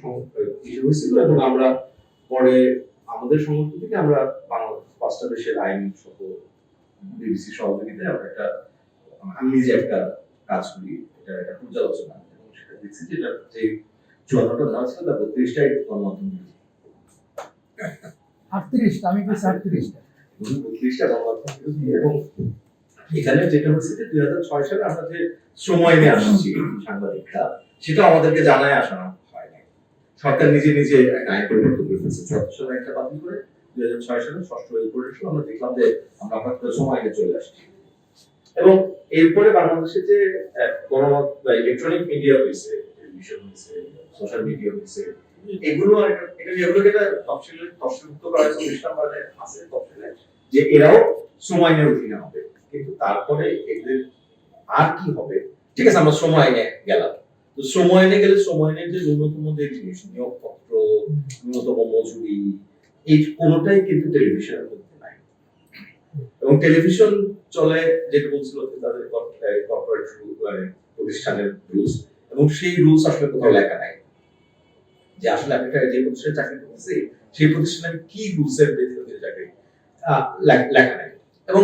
Song- হয়েছিল এবং আমরা পরে আমাদের সংগঠন থেকে আমরা বাংলাদেশ পাঁচটা দেশের আইন সহ বিবিসি সহযোগিতায় আমরা একটা আমি নিজে একটা কাজ করি এটা একটা পর্যালোচনা এবং সেটা দেখছি যে এটা যে চুয়ান্নটা ধারা ছিল তার বত্রিশটাই গণমাধ্যম বিরোধী। আটত্রিশটা আমি বলছি আটত্রিশটা। এবং বত্রিশটা গণমাধ্যম এবং এখানে যেটা হচ্ছে যে দুই হাজার ছয় সালে আমরা যে শ্রম আইনে আসছি সাংবাদিকরা সেটা আমাদেরকে জানায় হয় নাই সরকার নিজে নিজে একটা আইন পরিবর্তন একটা বাতিল করে দুই হাজার ছয় সালে ষষ্ঠ রেগুলেশন আমরা দেখলাম যে আমরা করে শ্রম আইনে চলে আসছি। এবং এরপরে বাংলাদেশে যে ইলেকট্রনিক মিডিয়া হয়েছে টেলিভিশন হয়েছে সোশ্যাল মিডিয়া হয়েছে, এগুলো এটা যেগুলোকে এটা তফসিলে তফসিলভুক্ত করা হয়েছে, উনিশ নম্বরে আছে তফসিলে, যে এরাও শ্রম আইনের অধীনে হবে। কিন্তু তারপরে এদের আর কি হবে? ঠিক আছে, আমরা সময় আইনে গেলাম। তো শ্রম গেলে শ্রম আইনের যে ন্যূনতম যে জিনিস নিয়োগপত্র ন্যূনতম মজুরি, এই কোনোটাই কিন্তু টেলিভিশনের মধ্যে নাই। এবং টেলিভিশন চলে যেটা বলছিল তাদের কর্পোরেট প্রতিষ্ঠানের রুলস এবং সেই রুলস আসলে কোথাও লেখা নাই। যে আসলে আমি যে প্রতিষ্ঠানে চাকরি করতেছি, সেই প্রতিষ্ঠানে কি রুলসের ভিত্তিতে চাকরি লেখা নাই। এবং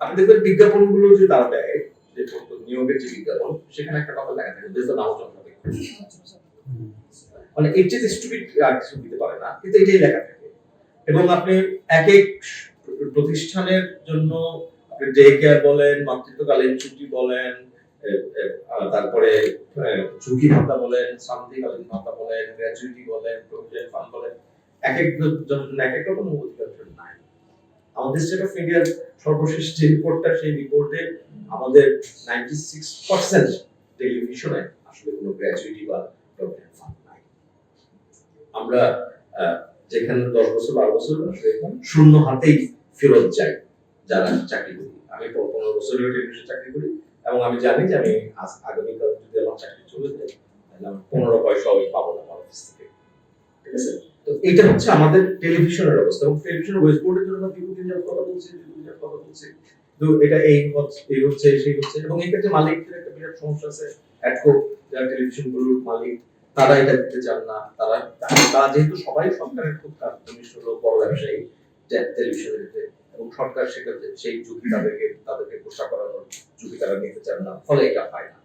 আপনি দেখবেন বিজ্ঞাপনগুলো যে তারা দেয় যে নিয়োগের যে বিজ্ঞাপন, সেখানে একটা কথা থাকে আলোচনা হবে মানে এর চেয়ে স্টুপিড আর কিছু দিতে পারে না, কিন্তু এটাই লেখা থাকে। এবং আপনি এক এক প্রতিষ্ঠানের জন্য আপনি ডে কেয়ার বলেন, মাতৃত্বকালীন ছুটি বলেন তারপরে ঝুঁকি ভাতা বলেন শান্তিকালীন ভাতা বলেন গ্র্যাচুইটি বলেন প্রভিডেন্ট ফান্ড বলেন, এক এক জনের এক এক রকম অধিকার নাই। আমাদের স্টেট অফ ইন্ডিয়ার সর্বশেষ যে রিপোর্টটা সেই রিপোর্টে আমাদের নাইনটি সিক্স পার্সেন্ট টেলিভিশনে আসলে কোনো গ্র্যাচুইটি বা প্রভিডেন্ট ফান্ড নাই। আমরা যেখানে দশ বছর, বারো বছর শূন্য হাতেই ফেরত যাই যারা চাকরি করি। আমি পনেরো পনেরো বছর টেলিভিশন চাকরি করি এবং আমি জানি যে আমি আগামীকাল যদি আমার চাকরি চলে যায়, তাহলে আমি পনেরো পয়সা আমি পাবো না আমার অফিস থেকে। ঠিক আছে? তো এটা হচ্ছে আমাদের টেলিভিশনের অবস্থা এবং টেলিভিশনের ওয়েস্ট বোর্ডের জন্য কথা বলছি কথা বলছি। এটা এই এই হচ্ছে, সেই হচ্ছে। এবং মালিকদের একটা বিরাট সমস্যা আছে। অ্যাডকো যারা মালিক, তারা এটা দিতে চান না। তারা তারা যেহেতু সবাই সরকারের খুব বড় ব্যবসায়ী টেলিভিশনের এবং সরকার সেই ঝুঁকি তাদেরকে তাদেরকে করানোর ঝুঁকি তারা নিতে চান না। ফলে এটা হয় না।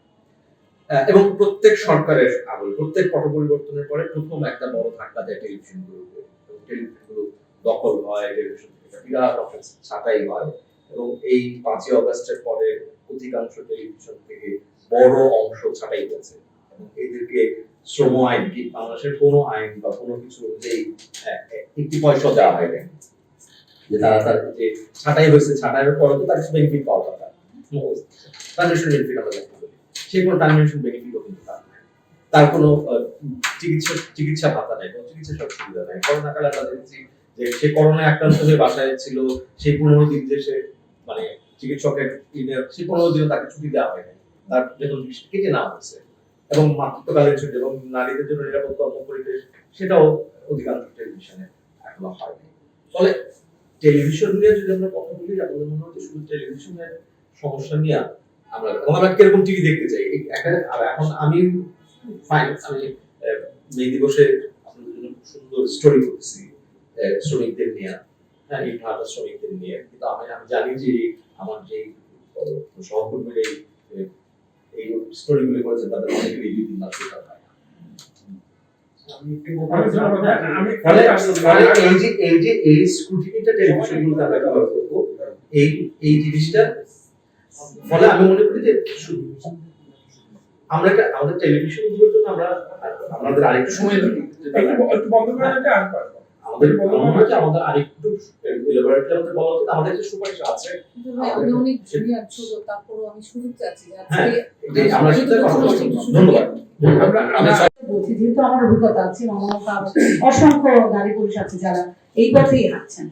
এবং প্রত্যেক সরকারের আমল, প্রত্যেক পট পরিবর্তনের পরে প্রথম একটা বড় ধাক্কা দেয় টেলিভিশন গুলোকে এবং টেলিভিশনগুলো দখল হয় টেলিভিশন বিরাট অফিস ছাঁটাই হয়। এবং এই পাঁচই অগস্টের পরে অধিকাংশ টেলিভিশন থেকে বড় অংশ ছাঁটাই এবং এদেরকে শ্রম আইন কি বাংলাদেশের কোনো আইন বা কোনো কিছু অনুযায়ী আহ, একটি পয়সা দেওয়া হয় যে তারা তার যে ছাঁটাই হয়েছে ছাঁটাইয়ের পরে তো তার বেনিফিট পাওয়ার কথা ট্রানজিশন বেনিফিট আমরা দেখতে পারি। সেই কোনো বেনিফিটও কিন্তু তার তার কোনো চিকিৎসা চিকিৎসা ভাতা নেই কোনো চিকিৎসা সব সুবিধা নেই। করোনা কালে আমরা যে সে করোনায় আক্রান্ত হয়ে বাসায় ছিল সেই পনেরো দিন সে মানে চিকিৎসকের ইনে সেই পনেরো দিনও তাকে ছুটি দেওয়া তার বেতন কেটে হয়েছে। এবং মাতৃত্বকালীন ছুটি এবং নারীদের জন্য নিরাপদ কর্ম পরিবেশ সেটাও অধিকাংশ টেলিভিশনে এখনও হয়নি। ফলে টেলিভিশন নিয়ে যদি আমরা কথা বলি আমাদের মনে হচ্ছে শুধু টেলিভিশনের সমস্যা নিয়ে আমরা আমরা কীরকম টিভি দেখতে চাই? আর এখন আমি ফাইন আমি মে দিবসে আপনাদের জন্য সুন্দর স্টোরি করতেছি আহ, শ্রমিকদের নিয়ে। এই শ্রমিকদের নিয়ে। কিন্তু আমি আমি জানি যে আমার যে সহকর্মীর এই এই স্টোরিগুলো করেছে তাদের অনেকেরই দুই তিন মাস বেতন হয় এই জিনিসটা ফলে আমি মনে করি যে শুধু আমরা একটা আমাদের টেলিভিশনগুলোর জন্য আমরা আমাদের আরেকটু সময় লাগে একটু একটু বন্ধ করে আমাদের মনে হয় যে আমাদের আরেকটু elaborately আমাদের বলা উচিত। আমাদের যে সুপারিশ আছে। আমি অনেক জুনিয়র ছোট তারপরও আমি সুযোগ চাচ্ছি যে আজকে এই আমরা সাথে কথা বলছি ধন্যবাদ। আমরা বলছি যেহেতু আমার অভিজ্ঞতা আছে এবং আমার তো আরও অসংখ্য নারী পুরুষ আছে যারা এই পথেই হাঁটছেন।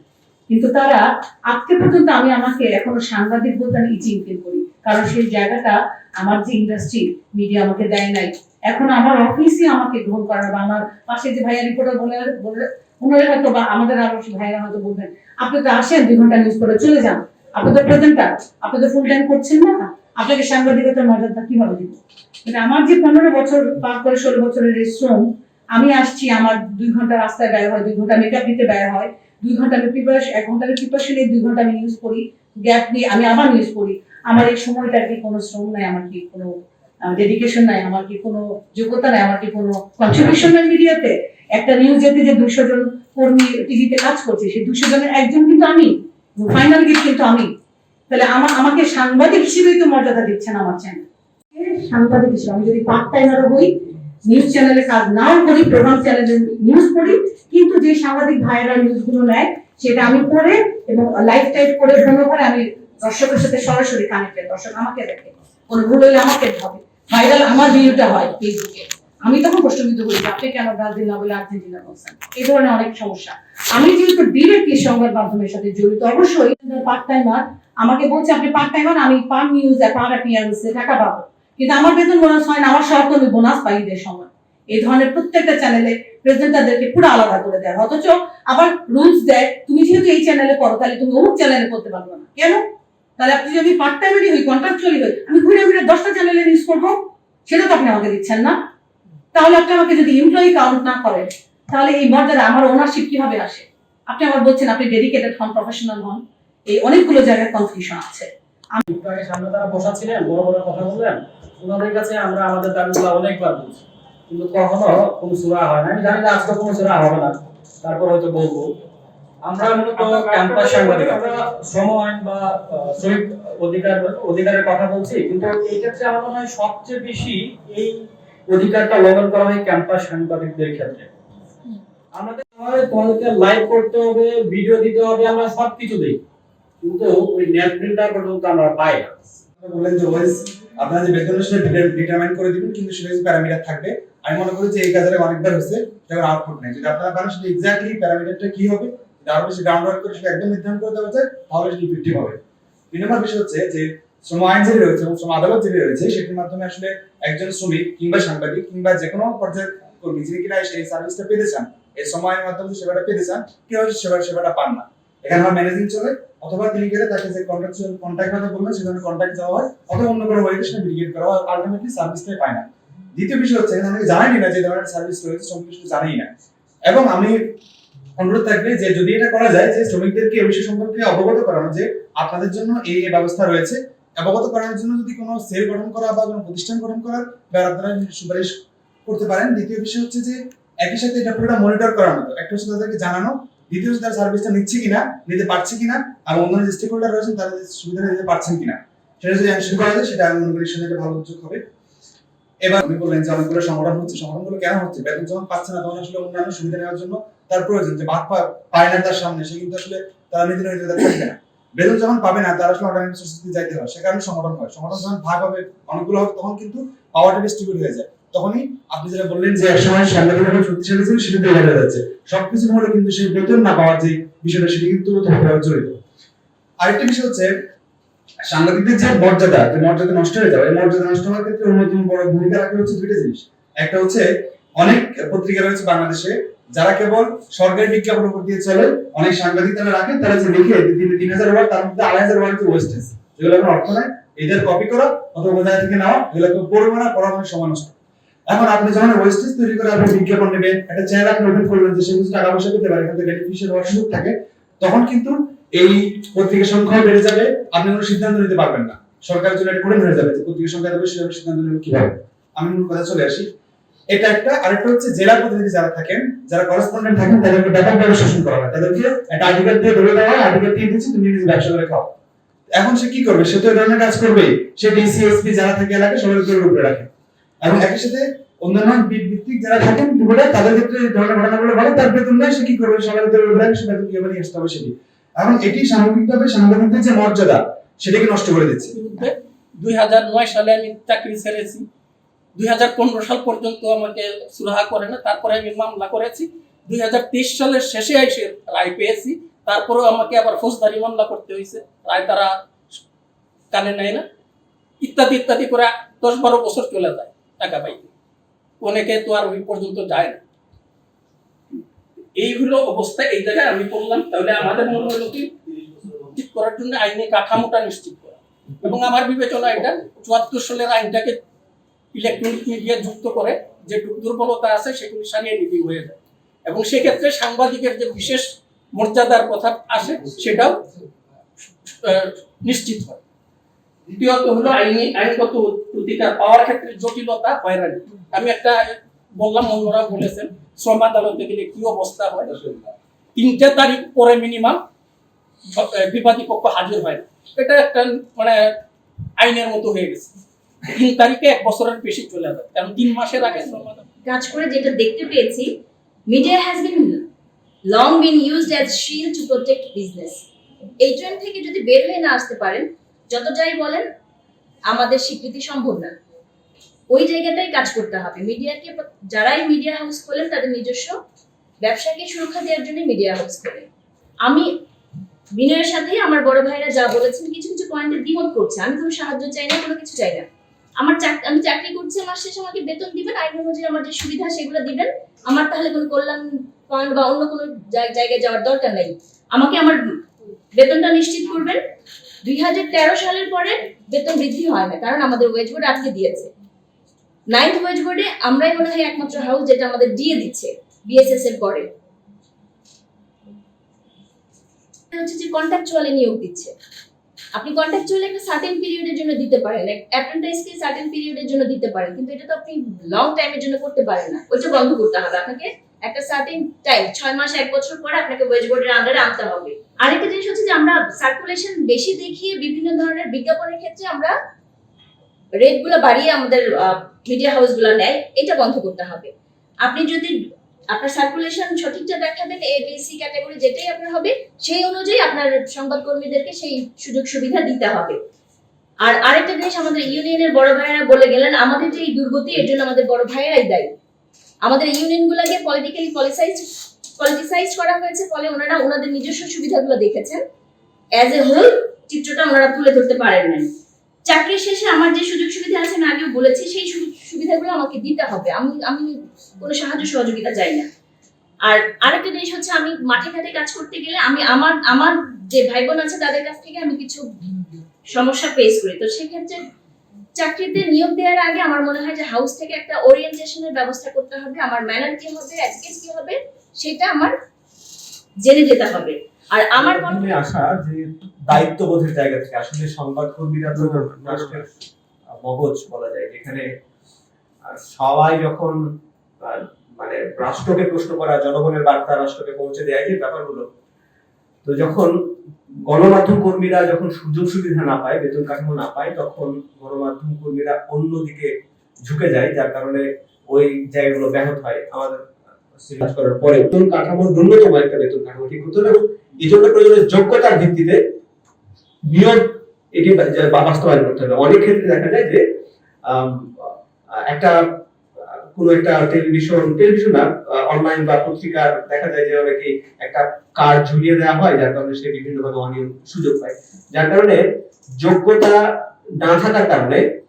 কিন্তু তারা আজকে পর্যন্ত আমি আমাকে এখনও সাংবাদিক বলতে আমি ইচিং ফিল করি। কারণ সেই জায়গাটা আমার যে ইন্ডাস্ট্রি মিডিয়া আমাকে দেয় নাই। এখন আমার অফিসই আমাকে গ্রহণ করার বা আমার পাশে যে ভাইয়া রিপোর্টার বলে ওনারা হয়তো বা আমাদের আরও ভাইয়ারা হয়তো বলবেন, আপনি তো আসেন, দুই ঘণ্টা নিউজ করে চলে যান। আপনি তো প্রেজেন্টার আপনি তো ফুল টাইম করছেন না। আপনাকে সাংবাদিকতার মর্যাদা কীভাবে দিব? মানে আমার যে পনেরো বছর পার করে ষোলো বছরের এই শ্রম, আমি আসছি, আমার দুই ঘণ্টা রাস্তায় ব্যয় হয়, দুই ঘণ্টা মেকআপ দিতে ব্যয় হয়, দুই ঘণ্টা আমি প্রিপারেশন এক ঘণ্টা আমি প্রিপারেশনে দুই ঘণ্টা আমি ইউজ করি গ্যাপ নিয়ে আমি আবার নিউজ করি আমার এই সময়টা কি কোনো শ্রম নাই, আমার কি কোনো ডেডিকেশন নাই, আমার কি কোনো যোগ্যতা নাই, আমার কি কোনো কন্ট্রিবিউশন নাই মিডিয়াতে একটা নিউজ নিউজেতে যে দুশো জন কর্মী টিভিতে কাজ করছে, সেই দুশো জনের একজন কিন্তু আমি ফাইনাল গিফট কিন্তু আমি। তাহলে আমার, আমাকে সাংবাদিক হিসেবেই তো মর্যাদা দিচ্ছেন আমার চ্যানেল সাংবাদিক হিসেবে, আমি যদি পার্ট টাইমারও হই নিউজ চ্যানেলে কাজ নাও করি প্রোগ্রাম চ্যানেলে নিউজ পড়ি কিন্তু যে সাংবাদিক ভাইয়েরা নিউজগুলো নেয়, সেটা আমি পড়ে এবং লাইভ টাইপ করে ভ্রমণ করে আমি দর্শকের সাথে সরাসরি কানেক্টেড দর্শক আমাকে দেখে। কোনো ভুল হলে আমাকে হবে ভাইরাল আমার ভিডিওটা হয় ফেসবুকে আমি তখন প্রশ্নবিদ্ধ করি আপনি কেন ব্রাজিল না বলে আর্জেন্টিনা বলছেন? এই ধরনের অনেক সমস্যা। আমি যেহেতু ডিরেক্টলি সংবাদ মাধ্যমের সাথে জড়িত, অবশ্যই পার্ট টাইমার আমাকে বলছে, আপনি পার্ট টাইমার আমি পার নিউজ পার অ্যাপিয়ারেন্সে টাকা পাবো। কিন্তু আমার বেতন বোনাস হয় না, আমার সহকর্মী বোনাস পাই ঈদের সময়। এই ধরনের প্রত্যেকটা চ্যানেলে প্রেজেন্টারদেরকে পুরো আলাদা করে দেয়। অথচ আবার রুলস দেয়, তুমি যেহেতু এই চ্যানেলে করো তাহলে তুমি অমুক চ্যানেলে করতে পারবে না। কেন? তাহলে আপনি যদি পার্ট টাইমেরই হই কন্ট্রাকচুয়ালি হই, আমি ঘুরে ঘুরে দশটা চ্যানেলে নিউজ করব সেটা তো আপনি আমাকে দিচ্ছেন না। তাহলে আপনি আমাকে যদি এমপ্লয়ি কাউন্ট না করেন তাহলে এই মর্যাদা আমার ওনারশিপ কীভাবে আসে? আপনি আবার বলছেন আপনি ডেডিকেটেড হন প্রফেশনাল হন এই অনেকগুলো জায়গায় কনফিউশন আছে। আগে সামনে তারা বসা ছিলেন বড় বড় কথা বললেন। ওনাদের কাছে আমরা আমাদের দাবিগুলো অনেকবার বলছি। কিন্তু কখনো কোনো সুরা হয় না। আমি জানি না আজকে কোনো সুরা হবে না। তারপর হয়তো বলব। আমরা মূলত ক্যাম্পাস সাংবাদিক। আমরা শ্রম আইন বা শ্রমিক অধিকার অধিকারের কথা বলছি। কিন্তু এই ক্ষেত্রে আমার মনে হয় সবচেয়ে বেশি এই অধিকারটা লঙ্ঘন করা হয় ক্যাম্পাস সাংবাদিকদের ক্ষেত্রে। আমাদের হয় তোমাদেরকে লাইভ করতে হবে ভিডিও দিতে হবে, আমরা সবকিছু দিই কিন্তু ওই নেট প্রিন্টার পর্যন্ত আমরা পাই না। বললেন যে ওয়েস আপনারা যে বেতনের সেটা ডিটারমাইন করে দিবেন, কিন্তু সেটা প্যারামিটার থাকবে। আমি মনে করি যে এই কাজের অনেকবার হয়েছে সেটা আউটপুট নেই। যদি আপনারা পারেন, সেটা এক্স্যাক্টলি প্যারামিটারটা কি হবে আরও বেশি গ্রাউন্ড ওয়ার্ক করে সেটা একদম নির্ধারণ করে দেওয়া যায়, তাহলে সেটা ইফেক্টিভ হবে। দুই নম্বর বিষয় হচ্ছে যে শ্রম রয়েছে এবং শ্রম রয়েছে। সেটির মাধ্যমে আসলে একজন শ্রমিক কিংবা সাংবাদিক কিংবা যে কোনো পর্যায়ের কর্মী, যিনি কিনা এই সার্ভিসটা পেতে চান, এই আইনের মাধ্যমে সেবাটা পেতে চান, কেউ সেবাটা পান না। এখানে আমার ম্যানেজিং চলে, অথবা তিনি গেলে তাকে যে কন্ট্রাকচুয়াল কন্ট্যাক্ট কথা বলবেন সেখানে কন্ট্যাক্ট হয়, অথবা অন্য কোনো করা হয় আলটিমেটলি সার্ভিসটাই পায় না। দ্বিতীয় বিষয় হচ্ছে, এখানে জানেনই না যে ধরনের সার্ভিস রয়েছে কিছু না। এবং আমি অনুরোধ থাকবে যে যদি এটা করা যায়, যে শ্রমিকদেরকে এই বিষয় সম্পর্কে অবগত করানো, যে আপনাদের জন্য এই ব্যবস্থা রয়েছে অবগত করানোর জন্য যদি কোনো সেল গঠন করা বা কোনো প্রতিষ্ঠান গঠন করার বা আপনারা সুপারিশ করতে পারেন। দ্বিতীয় বিষয় হচ্ছে যে, একই সাথে এটা পুরোটা মনিটর করানো তো একটা হচ্ছে তাদেরকে জানানো, দ্বিতীয় হচ্ছে তারা সার্ভিসটা নিচ্ছে কিনা, নিতে পারছে কিনা, আর অন্যান্য যে স্টেক হোল্ডার রয়েছেন তারা সুবিধাটা নিতে পারছেন কিনা। সেটা যদি এনশিওর করা যায়, সেটা আমি মনে করি সেটা ভালো উদ্যোগ হবে। এবার আপনি বললেন যে অনেকগুলো সংগঠন হচ্ছে। সংগঠনগুলো কেন হচ্ছে? বেতন যখন পাচ্ছে না তখন আসলে অন্যান্য সুবিধা নেওয়ার জন্য তার প্রয়োজন যে ভাত পায় না তার সামনে। সে কিন্তু আসলে তারা নীতি নৈতিকতা থাকবে না। বেতন যখন পাবে না, তার আসলে অর্গানাইজ সোসাইটি যাইতে হয় সে কারণে সংগঠন হয়। সংগঠন যখন ভাগ হবে, অনেকগুলো হবে, তখন কিন্তু পাওয়ারটা ডিস্ট্রিবিউট হয়ে যায়। তখনই আপনি যেটা বললেন যে একসময় সাংবাদিক যখন শক্তিশালী ছিল সেটা দেখা যাচ্ছে। সবকিছুর মধ্যে কিন্তু সেই বেতন না পাওয়ার যে বিষয়টা, সেটা কিন্তু জড়িত। আরেকটা বিষয় হচ্ছে, সাংবাদিকদের যে মর্যাদা যে মর্যাদা নষ্ট হয়ে যাবে এই মর্যাদা নষ্ট হওয়ার ক্ষেত্রে অন্যতম বড় ভূমিকা রাখে হচ্ছে দুইটা জিনিস। একটা হচ্ছে, অনেক পত্রিকা রয়েছে বাংলাদেশে যারা কেবল সরকারি বিজ্ঞাপন উপর দিয়ে চলে, অনেক সাংবাদিক তারা রাখে, তারা যে লিখে তিন হাজার ওয়ার্ড তার মধ্যে আড়াই হাজার ওয়ার্ড ওয়েস্টেজ যেগুলো কোনো অর্থ নাই, এদের কপি করা অথবা কোথায় থেকে নেওয়া এগুলোকে পড়বে না পড়া মানে সময় নষ্ট। এখন আপনি যখন ওয়েস্টেজ তৈরি করে আপনি বিজ্ঞাপন নেবেন, একটা চ্যানেল আপনি ওপেন করবেন যে সে কিছু টাকা পয়সা পেতে পারে থেকে বেনিফিশিয়াল হওয়ার সুযোগ থাকে, তখন কিন্তু এই পত্রিকার সংখ্যা বেড়ে যাবে, আপনি কোনো সিদ্ধান্ত নিতে পারবেন না। সরকারের জন্য এটা কঠিন হয়ে যাবে যে পত্রিকার সংখ্যা বেশি সিদ্ধান্ত নেবে কীভাবে? আমি কথা চলে আসি। এটা একটা, আরেকটা হচ্ছে জেলা প্রতিনিধি যারা থাকেন, যারা করেসপন্ডেন্ট থাকেন তাদেরকে ব্যাপকভাবে শোষণ করা হয়। তাদেরকে একটা আর্টিকেল দিয়ে ধরে দেওয়া হয় আর্টিকেল দিয়ে দিচ্ছি, তুমি নিজে ব্যবসা করে খাও। এখন সে কি করবে? সে তো ধরনের কাজ করবে সে ডিসিএসপি যারা থাকে এলাকায়, সবাই তোর উপরে রাখে। এবং একই সাথে অন্যান্য ভিত্তিক যারা থাকেন দুপুরে তাদের ক্ষেত্রে এই ধরনের ঘটনাগুলো বলে, তার বেতন নেই সে কি করবে? সবাই উপরে রাখে সে বেতন কীভাবে নিয়ে আসতে হবে সেটি এবং এটি সামগ্রিকভাবে সাংবাদিকদের যে মর্যাদা, সেটাকে নষ্ট করে দিচ্ছে। দুই হাজার নয় সালে আমি চাকরি ছেড়েছি। দুই হাজার পনেরো সাল পর্যন্ত আমাকে সুরাহা করে না, তারপরে আমি মামলা করেছি। দুই হাজার তেইশ সালের শেষে এসে রায় পেয়েছি, তারপরেও আমাকে আবার ফৌজদারি মামলা করতে হয়েছে। রায় তারা কানে নেয় না। ইত্যাদি ইত্যাদি করে দশ বারো বছর চলে যায় টাকা পাইতে অনেকে তো আর ওই পর্যন্ত যায় না। এইগুলো অবস্থা, এই জায়গায় আমি বললাম, তাহলে আমাদের মনে হলো কি? ঠিক করার জন্য আইনি কাঠামোটা নিশ্চিত করা। এবং আমার বিবেচনা এটা, চুয়াত্তর সালের আইনটাকে ইলেকট্রনিক মিডিয়া যুক্ত করে যে দুর্বলতা আছে সেগুলি সারিয়ে নিবি হয়ে যায়। এবং সেক্ষেত্রে সাংবাদিকের যে বিশেষ মর্যাদার কথা আসে, সেটাও নিশ্চিত হয়। দ্বিতীয়ত হলো আইনি, আইনগত প্রতিকার পাওয়ার ক্ষেত্রে জটিলতা হয়রানি। আমি একটা বললাম অন্যরা বলেছেন, শ্রম আদালতে গেলে কি অবস্থা হয়? তিনটে তারিখ পরে মিনিমাম বিবাদী পক্ষ হাজির হয় এটা একটা মানে আইনের মতো হয়ে গেছে। তিন তারিখে এক বছরের বেশি চলে যায় কারণ তিন মাসের আগে কাজ করে যেটা দেখতে পেয়েছি media has been long been used as shield to protect business এই ট্রেন্ড থেকে যদি বের হয়ে না আসতে পারেন যত যাই বলেন, আমাদের স্বীকৃতি সম্ভব না। ওই জায়গাটাই কাজ করতে হবে। মিডিয়াকে যারাই মিডিয়া হাউস খোলেন, তাদের নিজস্ব ব্যবসাকে সুরক্ষা দেওয়ার জন্য মিডিয়া হাউস খোলে। আমি বিনয়ের সাথে আমার বড় ভাইরা যা বলেছেন, কিছু কিছু পয়েন্টে দ্বিমত করছে। আমি কোনো সাহায্য চাই না, কোনো কিছু চাই না। আমার আমি চাকরি করছি, আমার শেষে আমাকে বেতন দিবেন আইন অনুযায়ী আমার যে সুবিধা সেগুলো দিবেন, আমার তাহলে কোনো কল্যাণ ফান্ড বা অন্য কোনো জায়গায় যাওয়ার দরকার নেই। আমাকে আমার বেতনটা নিশ্চিত করবেন। দুই হাজার তেরো সালের পরে বেতন বৃদ্ধি হয় না, কারণ আমাদের ওয়েজ বোর্ড আটকে দিয়েছে। নাইন্থ ওয়েজ বোর্ডে আমরাই মনে হয় একমাত্র হাউস যেটা আমাদের দিয়ে দিচ্ছে বিএসএস এর পরে। হচ্ছে যে কন্ট্রাকচুয়ালি নিয়োগ দিচ্ছে। আপনি কন্ট্রাকচুয়ালি একটা সার্টেন পিরিয়ডের জন্য দিতে পারেন। অ্যাপ্রেন্টাইজকে সার্টেন পিরিয়ডের জন্য দিতে পারেন। কিন্তু এটা তো আপনি লং টাইমের জন্য করতে পারেন না। ওইটা বন্ধ করতে হবে আপনাকে। একটা সার্টেন টাইম ছয় মাস, এক বছর পরে আপনাকে ওয়েজ বোর্ডের আন্ডারে আনতে হবে। আরেকটা জিনিস হচ্ছে যে আমরা সার্কুলেশন বেশি দেখিয়ে বিভিন্ন ধরনের বিজ্ঞাপনের ক্ষেত্রে আমরা রেটগুলো বাড়িয়ে আমাদের মিডিয়া হাউসগুলো নেয়। এটা বন্ধ করতে হবে। আপনি যদি আপনার সার্কুলেশন সঠিকটা দেখাবেন এ বি সি ক্যাটাগরি যেটাই আপনার হবে, সেই অনুযায়ী আপনার সংবাদকর্মীদেরকে সেই সুযোগ সুবিধা দিতে হবে। আর আরেকটা জিনিস আমাদের ইউনিয়নের বড় ভাইয়েরা বলে গেলেন, আমাদের যে এই দুর্গতি, এর জন্য আমাদের বড় ভাইয়েরাই দায়ী। আমাদের ইউনিয়নগুলোকে পলিটিক্যালি পলিসাইজ পলিটিসাইজ করা হয়েছে ফলে ওনারা ওনাদের নিজস্ব সুবিধাগুলো দেখেছেন। অ্যাজ এ হোল চিত্রটা ওনারা তুলে ধরতে পারেন নাই চাকরির শেষে আমার যে সুযোগ সুবিধা আছে আমি আগেও বলেছি সেই সুবিধাগুলো আমাকে দিতে হবে। আমি আমি কোনো সাহায্য সহযোগিতা চাই না। আর আরেকটা জিনিস হচ্ছে আমি মাঠে ঘাটে কাজ করতে গেলে আমি আমার আমার যে ভাই বোন আছে তাদের কাছ থেকে আমি কিছু সমস্যা ফেস করি। তো সেক্ষেত্রে চাকরিতে নিয়োগ দেওয়ার আগে আমার মনে হয় যে হাউস থেকে একটা ওরিয়েন্টেশনের ব্যবস্থা করতে হবে। আমার ম্যানার কি হবে অ্যাটিকেট কি হবে সেটা আমার জেনে যেতে হবে। আর আমার মনে আসা যে দায়িত্ববোধের জায়গা থেকে আসলে সংবাদকর্মীরা তো রাষ্ট্রের মগজ বলা যায়। যেখানে সবাই যখন মানে রাষ্ট্রকে প্রশ্ন করা জনগণের বার্তা রাষ্ট্রকে পৌঁছে দেয় যে ব্যাপারগুলো। তো যখন গণমাধ্যম কর্মীরা যখন সুযোগ সুবিধা না পায় বেতন কাঠামো না পায় তখন গণমাধ্যম কর্মীরা অন্যদিকে ঝুঁকে যায় যার কারণে ওই জায়গাগুলো ব্যাহত হয় আমাদের করার পরে। বেতন কাঠামোর ন্যূনতম একটা বেতন কাঠামো ঠিক হতে হবে। এবং এই জন্য প্রয়োজনীয় যোগ্যতার ভিত্তিতে নিয়োগ এটি বাস্তবায়ন করতে হবে। অনেক ক্ষেত্রে দেখা যায় যে একটা, কোনো একটা টেলিভিশন টেলিভিশন না, অনলাইন বা পত্রিকার দেখা যায় যে অনেকে একটা কার্ড ঝুলিয়ে দেওয়া হয়, যার কারণে সে বিভিন্নভাবে অনিয়ম সুযোগ পায়। যার কারণে যোগ্যতা না থাকার কারণে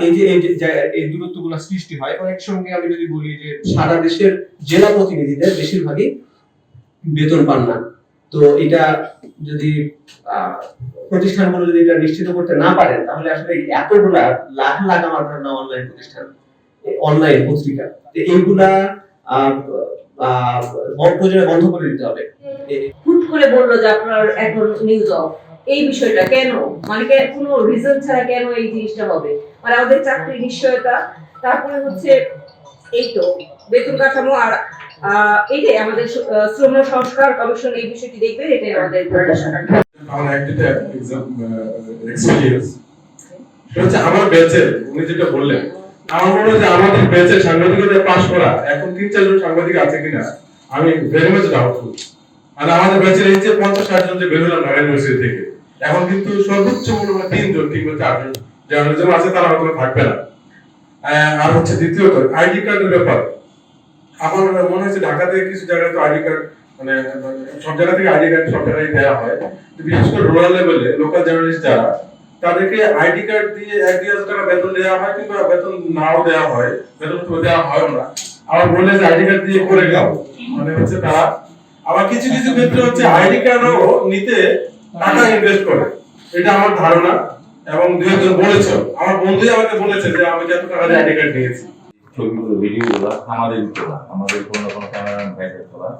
এই যে এই যে, যে- এই দূরত্বগুলো সৃষ্টি হয়, এবং একসঙ্গে আমি যদি বলি যে সারা দেশের জেলা প্রতিনিধিদের বেশিরভাগই বেতন পান না। তো এটা যদি প্রতিষ্ঠানগুলো যদি এটা নিশ্চিত করতে না পারেন, তাহলে আসলে এতগুলা লাখ লাখ আমার ধারণা অনলাইন প্রতিষ্ঠান অনলাইন পত্রিকা এইগুলা প্রয়োজনে বন্ধ করে দিতে হবে। হুট করে বলল যে আপনার এখন নিউজ অফ এই বিষয়টা কেন? মানে কোনো রিজন ছাড়া কেন এই জিনিসটা হবে? মানে আমাদের চাকরির নিশ্চয়তা, তারপরে হচ্ছে, এই তো বেতন কাঠামো আর আহ, এইটাই আমাদের শ্রম সংস্কার কমিশন এই বিষয়টি দেখবে এটাই আমাদের আমার ব্যাচের উনি যেটা বললেন আমার মনে হয় যে আমাদের ব্যাচের সাংবাদিকতা পাশ করা এখন তিন চারজন সাংবাদিক আছে কিনা আমি ভেরি মাচ ডাউটফুল আর আমাদের ব্যাচের এই যে পঞ্চাশ ষাট জন যে বেরোলাম ঢাকা ইউনিভার্সিটি থেকে এখন কিন্তু সর্বোচ্চ মনে হয় তিনজন কিংবা চারজন আছে তারা হয়তো থাকবে না। আর হচ্ছে দ্বিতীয়ত আইডি কার্ডের ব্যাপার। আমার মনে হচ্ছে ঢাকাতে কিছু জায়গায় তো আইডি কার্ড মানে সব জায়গা থেকে আইডি কার্ড সব দেওয়া হয়। বিশেষ করে রুরাল লেভেলে লোকাল জার্নালিস্ট যারা, তাদেরকে আইডি কার্ড দিয়ে এক দুই হাজার টাকা বেতন দেওয়া হয় কিংবা বেতন নাও দেওয়া হয়, বেতন তো দেওয়া হয় না। আবার বলে যে আইডি কার্ড দিয়ে করে দাও মানে হচ্ছে তারা, আবার কিছু কিছু ক্ষেত্রে হচ্ছে আইডি কার্ডও নিতে টাকা ইনভেস্ট করে। এটা আমার ধারণা, এবং দু একজন বলেছে আমার বন্ধুই আমাকে বলেছে যে আমি যত টাকা দিয়ে আইডি কার্ড নিয়েছি। ছবিগুলো, ভিডিওগুলো আমাদের তোলা, আমাদের কোনো কোনো ক্যামেরাম্যান ভাইদের তোলা।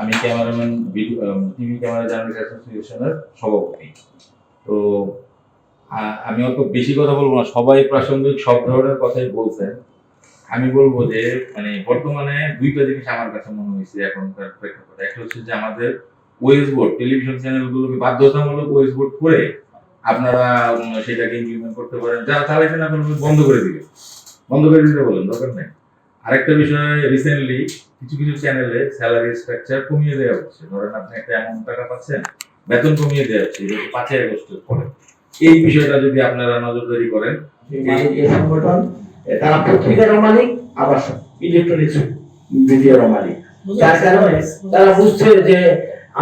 আমি ক্যামেরাম্যান টিভি ক্যামেরা জার্নালিস্ট অ্যাসোসিয়েশনের সভাপতি। তো আমি অত বেশি কথা বলব না, সবাই প্রাসঙ্গিক সব ধরনের কথাই বলছেন আমি বলব যে মানে বর্তমানে দুইটা জিনিস আমার কাছে মনে হয়েছে এখনকার প্রেক্ষাপটে। একটা হচ্ছে যে আমাদের ওয়েস বোর্ড, টেলিভিশন চ্যানেলগুলোকে বাধ্যতামূলক ওয়েস বোর্ড করে আপনারা সেটাকে ইমপ্লিমেন্ট করতে পারেন। যারা চালাইছেন, আপনারা বন্ধ করে দিবে বন্ধ করে দিতে বলেন দরকার নেই। আরেকটা বিষয় রিসেন্টলি কিছু কিছু চ্যানেলে স্যালারি স্ট্রাকচার কমিয়ে দেওয়া হচ্ছে। ধরেন আপনি একটা এমন টাকা পাচ্ছেন, বেতন কমিয়ে দেওয়া হচ্ছে পাঁচই আগস্টের পরে। এই বিষয়টা যদি আপনারা নজরদারি করেন সংগঠন তারা পত্রিকারও মালিক, আবার ইলেকট্রনিক্স মিডিয়ারও মালিক। কারণে তারা বুঝছে যে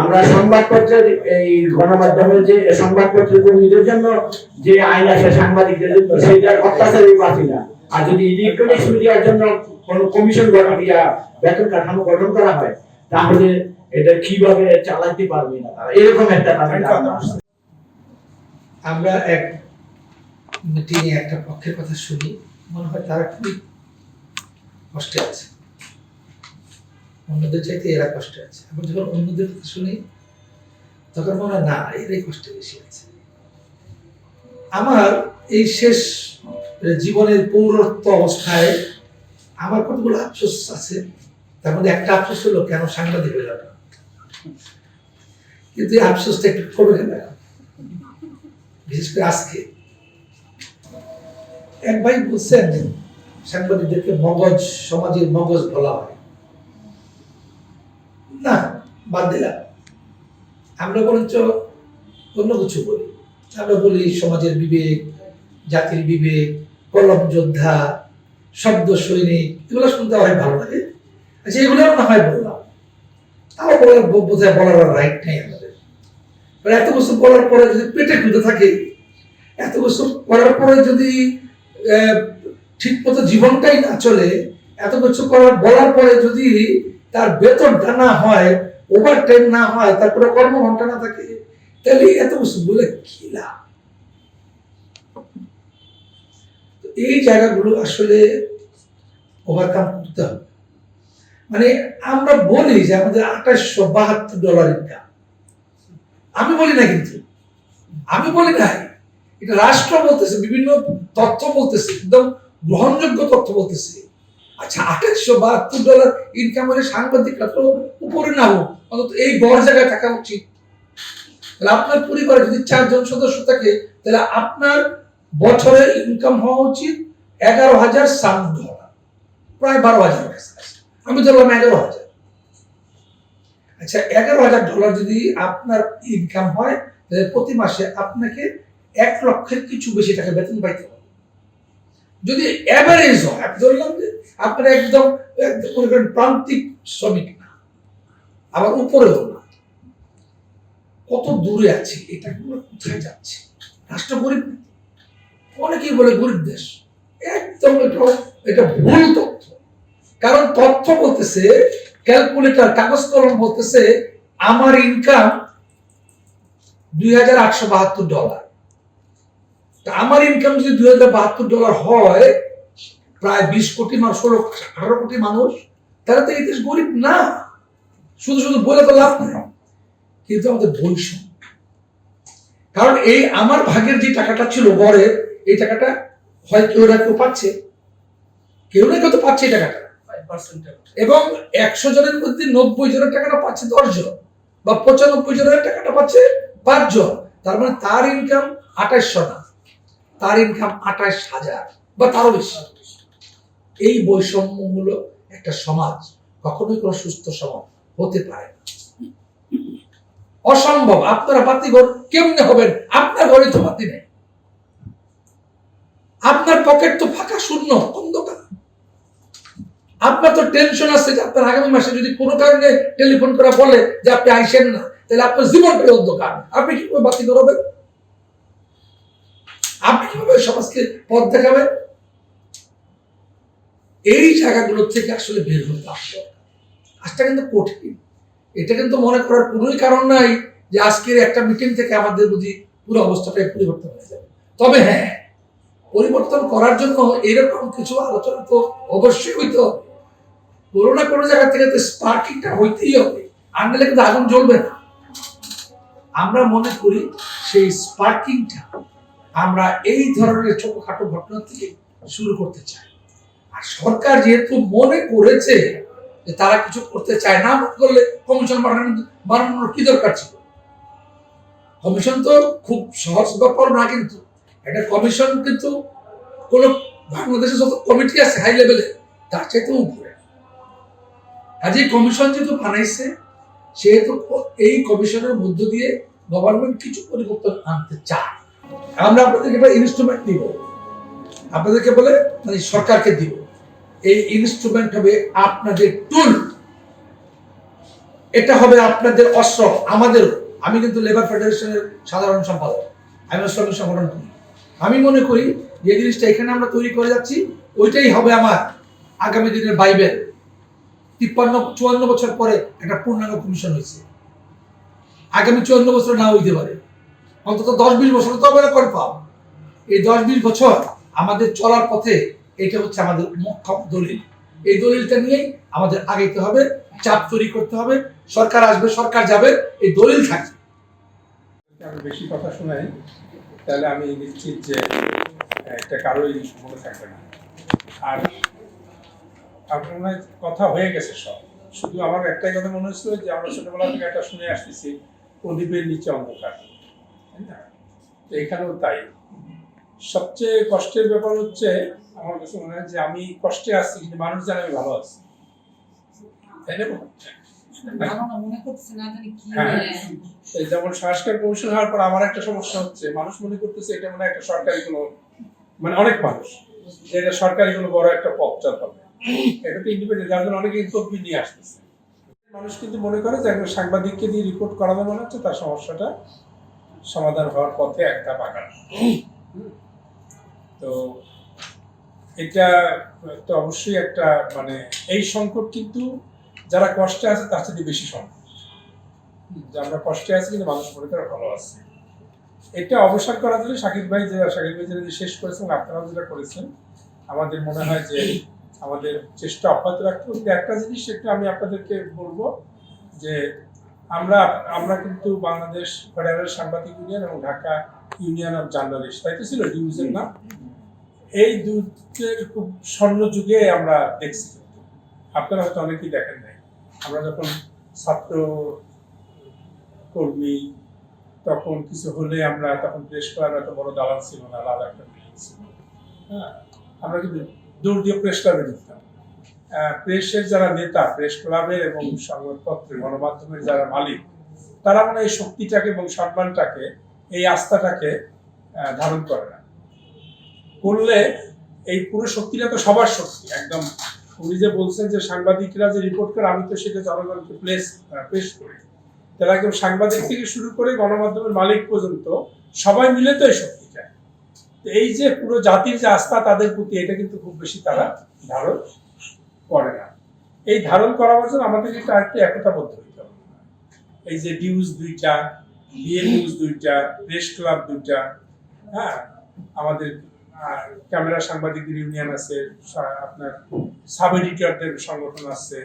আমরা সংবাদপত্রের এই গণমাধ্যমের যে সংবাদপত্রের কর্মীদের জন্য যে আইন আছে সাংবাদিকদের জন্য সেইটার অত্যাচারই পাচ্ছি না। আর যদি ইলেকট্রনিক্স মিডিয়ার জন্য কোনো কমিশন গঠন ইয়া বেতন কাঠামো গঠন করা হয় তাহলে এটা কীভাবে চালাতে পারবে না এরকম একটা। আমরা এক মিটিংয়ে একটা পক্ষের কথা শুনি মনে হয় তারা খুবই কষ্টে আছে। অন্যদের চাইতে এরা কষ্টে আছে। আবার যখন অন্যদের কথা শুনি তখন মনে হয় না এরাই কষ্টে বেশি আছে। আমার এই শেষ জীবনের পৌরত্ব অবস্থায় আমার কতগুলো আফসোস আছে? তার মধ্যে একটা আফসোস হলো, কেন সাংবাদিক হইলাম না? কিন্তু এই আফসোসটা একটু কমে গেল। বিশেষ করে আজকে। এক ভাই বলছেন, সাংবাদিকদেরকে মগজ, সমাজের মগজ বলা হয়। না, বাদ দিলাম। আমরা বরঞ্চ অন্য কিছু বলি। আমরা বলি সমাজের বিবেক, জাতির বিবেক কলম যোদ্ধা, শব্দ সৈনিক, এগুলো শুনতে হয় ভালো লাগে। আচ্ছা এগুলো না হয় বললাম। তাও বলার বোধহয় বলার রাইট নেই আমাদের। এত বছর বলার পরে যদি পেটে খুঁজে থাকে, এত বছর করার পরে যদি ঠিক মতো জীবনটাই না চলে, এত কিছু করার বলার পরে যদি তার বেতনটা না হয় ওভার টাইম না হয়, তারপরে কর্মঘন্টা না থাকে, তাহলে এত কিছু বলে কি লাভ তো এই জায়গাগুলো আসলে ওভারকাম করতে হবে। মানে আমরা বলি যে আমাদের আঠাশশো বাহাত্তর ডলার ইনকাম আমি বলি না কিন্তু। আমি বলি না। এটা রাষ্ট্র বলতেছে, বিভিন্ন তথ্য বলতেছে, একদম গ্রহণযোগ্য তথ্য বলতেছে। আচ্ছা আঠাশশো বাহাত্তর ডলার ইনকাম হলে সাংবাদিকরা তো উপরে না হোক, অন্তত এই গড় জায়গায় থাকা উচিত। তাহলে আপনার পরিবারে যদি চারজন সদস্য থাকে, তাহলে আপনার বছরে ইনকাম হওয়া উচিত এগারো হাজার সাম ডলার। প্রায় বারো হাজার আমি ধরলাম এগারো হাজার। আচ্ছা এগারো হাজার ডলার যদি আপনার ইনকাম হয়, তাহলে প্রতি মাসে আপনাকে এক লক্ষের কিছু বেশি টাকা বেতন পাইতে হবে। যদি অ্যাভারেজ হয় আমি ধরলাম যে আপনার একদম প্রান্তিক শ্রমিক না, আবার উপরেও না। কত দূরে আছে? এটা কোথায় যাচ্ছে? রাষ্ট্র গরিব না। অনেকেই বলে গরিব দেশ। একদম এটা ভুল তথ্য। কারণ তথ্য বলতেছে ক্যালকুলেটার কাগজ কলম বলতেছে, আমার ইনকাম দুই হাজার আটশো বাহাত্তর ডলার আমার ইনকাম যদি দুই হাজার বাহাত্তর ডলার হয়, প্রায় বিশ কোটি মানুষ, ষোলো, আঠারো কোটি মানুষ তারা তো এই দেশ গরিব না। শুধু শুধু বলে তো লাভ নেই। কিন্তু আমাদের বৈষম্য কারণ এই আমার ভাগের যে টাকাটা ছিল গড়ে এই টাকাটা হয় কেউ না কেউ পাচ্ছে। কেউ না কেউ তো পাচ্ছে এই টাকাটা। এবং একশো জনের মধ্যে নব্বই জনের টাকাটা পাচ্ছে দশ জন বা পঁচানব্বই জনের টাকাটা পাচ্ছে পাঁচ জন। তার মানে তার ইনকাম আঠাশশো না তার ইনকাম আঠাশ হাজার বা তারও বেশি। এই বৈষম্যমূলক একটা সমাজ কখনোই কোনো সুস্থ সমাজ হতে পারে না। অসম্ভব। আপনারা বাতিঘর কেমনে হবেন? আপনার ঘরে তো বাতি নেই। আপনার পকেট তো ফাঁকা, শূন্য, অন্ধকার। আপনার তো টেনশন আছে যে আপনার আগামী মাসে যদি কোনো কারণে টেলিফোন করে বলে যে আপনি আইসেন না, তাহলে আপনার জীবনটাই অন্ধকার। আপনি কীভাবে বাতি করবেন? আপনি কীভাবে সমাজকে পথ দেখাবেন? এই জায়গাগুলো থেকে আসলে বের হতে আসতে। কাজটা কিন্তু কঠিন। এটা কিন্তু মনে করার কোনোই কারণ নাই যে আজকের একটা মিটিং থেকে আমাদের বুঝি পুরো অবস্থাটাই পরিবর্তন হয়ে যাবে। তবে হ্যাঁ পরিবর্তন করার জন্য এরকম কিছু আলোচনা তো অবশ্যই হইতে। হবে কোনো না কোনো জায়গা থেকে তো স্পার্কিংটা হইতেই হবে। আর নাহলে কিন্তু আগুন জ্বলবে না। আমরা মনে করি সেই স্পার্কিংটা আমরা এই ধরনের ছোটখাটো ঘটনা থেকে শুরু করতে চাই। আর সরকার যেহেতু মনে করেছে যে তারা কিছু করতে চায় না, মনে করলে কমিশন বানানোর বানানোর কি দরকার ছিল? কমিশন তো খুব সহজ ব্যাপার না কিন্তু। একটা কমিশন কিন্তু কোনো বাংলাদেশে যত কমিটি আছে হাই লেভেলে তার চাইতে উপরে। কাজে কমিশন যেহেতু বানাইছে, সেহেতু এই কমিশনের মধ্য দিয়ে গভর্নমেন্ট কিছু পরিবর্তন আনতে চায়। আমরা আপনাদেরকে একটা ইনস্ট্রুমেন্ট দিব। আপনাদেরকে বলে মানে সরকারকে দিব। এই ইনস্ট্রুমেন্ট হবে আপনাদের টুল এটা হবে আপনাদের অস্ত্র আমাদের আমি কিন্তু লেবার ফেডারেশনের সাধারণ সম্পাদক। আমি শ্রমিক সংগঠন করি। আমি মনে করি যে জিনিসটা এখানে আমরা তৈরি করে যাচ্ছি, ওইটাই হবে আমার আগামী দিনের বাইবেল। তিপ্পান্ন, চুয়ান্ন বছর পরে একটা পূর্ণাঙ্গ কমিশন হয়েছে। আগামী চুয়ান্ন বছর না হইতে পারে। অন্তত দশ বিশ বছর তো হবে না কনফার্ম এই দশ বিশ বছর আমাদের চলার পথে এটা হচ্ছে আমাদের মক্ষম দলিল। এই দলিলটা নিয়েই আমাদের আগাইতে হবে, চাপ তৈরি করতে হবে। সরকার আসবে, সরকার যাবে, এই দলিল থাকবে। বেশি কথা শোনাই। তাহলে আমি নিশ্চিত যে একটা কারোই মনে থাকবে না। আর আপনার কথা হয়ে গেছে সব। শুধু আমার একটাই কথা মনে হচ্ছিল যে আমরা ছোটবেলা থেকে একটা শুনে আসতেছি, প্রদীপের নিচে অন্ধকার। তাই না? এখানেও তাই। সবচেয়ে কষ্টের ব্যাপার হচ্ছে, আমার কাছে মনে হয় যে আমি কষ্টে আছি, কিন্তু মানুষ জানে আমি ভালো আছি। তাই না হ্যাঁ। যেমন সংস্কার কমিশন হওয়ার পর আমার একটা সমস্যা হচ্ছে মানুষ মনে করতেছে এটা মানে একটা সরকারি কোনো মানে অনেক মানুষ যে এটা সরকারি কোনো বড় একটা পথচার হবে। এটা তো ইন্ডিপেন্ডেন্ট যার জন্য অনেকে তদবি নিয়ে আসতেছে। মানুষ কিন্তু মনে করে যে একজন সাংবাদিককে দিয়ে রিপোর্ট করানো মনে হচ্ছে তার সমস্যাটা সমাধান হওয়ার পথে একটা বাগান তো এটা তো অবশ্যই একটা মানে এই সংকট কিন্তু যারা কষ্টে আছে, তার চেয়ে বেশি যে আমরা কষ্টে আছি কিন্তু মানুষ মনে করে ভালো আছে। এটা অবসান করার জন্য শাকিব ভাই যে শাকিব ভাই যেটা শেষ করেছেন, আপনারাও যেটা করেছেন, আমাদের মনে হয় যে আমাদের চেষ্টা অব্যাহত রাখতে হবে। একটা জিনিস একটু আমি আপনাদেরকে বলব, যে আমরা আমরা কিন্তু বাংলাদেশ ফেডারেল সাংবাদিক ইউনিয়ন এবং ঢাকা ইউনিয়ন অফ জার্নালিস্ট। তাই তো ছিল? ডিভিশন না? এই দুটের খুব স্বর্ণ যুগে আমরা দেখছি। আপনারা হয়তো অনেকেই দেখেন আমরা যখন ছাত্র কর্মী, তখন কিছু হলে আমরা তখন প্রেস ক্লাব এত বড় দালাল ছিল না আলাদা একটা বিল্ডিং ছিল। হ্যাঁ আমরা কিন্তু দৌড় দিয়ে প্রেস ক্লাবে ঢুকতাম। প্রেসের যারা নেতা প্রেস ক্লাবের এবং সংবাদপত্রের গণমাধ্যমের যারা মালিক, তারা মানে এই শক্তিটাকে এবং সম্মানটাকে, এই আস্থাটাকে ধারণ করে না। করলে এই পুরো শক্তিটা তো সবার শক্তি, একদম উনি যে বলছেন যে সাংবাদিকরা যে রিপোর্ট করে, আমি তো সেটা জনগণকে প্লেস পেশ করি। তারা একদম সাংবাদিক থেকে শুরু করে গণমাধ্যমের মালিক পর্যন্ত সবাই মিলে তো শক্তিটা এই যে পুরো জাতির যে আস্থা তাদের প্রতি, এটা কিন্তু খুব বেশি তারা ধারণ করে না। এই ধারণ করার জন্য আমাদের কিন্তু আরেকটু একতাবদ্ধ হইতে হবে। এই যে নিউজ দুইটা বিএ নিউজ দুইটা প্রেস ক্লাব দুইটা হ্যাঁ আমাদের ক্যামেরা সাংবাদিকদের ইউনিয়ন আছে আপনার সাব এডিটরদের সংগঠন আছে,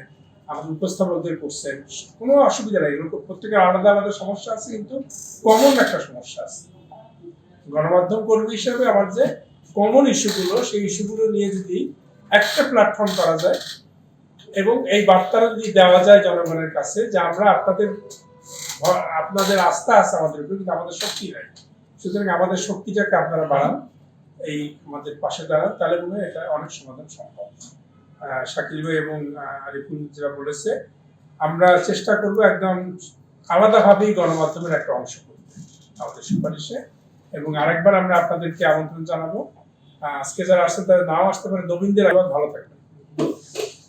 আমাদের উপস্থাপকদের করছেন, কোনো অসুবিধা নেই প্রত্যেকের আলাদা আলাদা সমস্যা আছে, কিন্তু কমন একটা সমস্যা আছে। গণমাধ্যম কর্মী হিসেবে আমার যে কমন ইস্যুগুলো সেই ইস্যুগুলো নিয়ে যদি একটা প্ল্যাটফর্ম করা যায়, এবং এই বার্তাটা যদি দেওয়া যায় জনগণের কাছে যে আমরা আপনাদের আপনাদের আস্থা আছে আমাদের উপর, কিন্তু আমাদের শক্তি নাই। সুতরাং আমাদের শক্তিটাকে আপনারা বাড়ান। এই আমাদের পাশে দাঁড়ান, তাহলে মনে হয় এটা অনেক সমাধান সম্ভব। শাকিল ভাই এবং রিপুন যেটা বলেছে, আমরা চেষ্টা করব একদম আলাদাভাবেই গণমাধ্যমের একটা অংশ করতে আমাদের সুপারিশে। এবং আরেকবার আমরা আপনাদেরকে আমন্ত্রণ জানাব। আজকে যারা আসছেন তারা নাও আসতে পারে নবীনদের আবার ভালো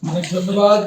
অনেক ধন্যবাদ।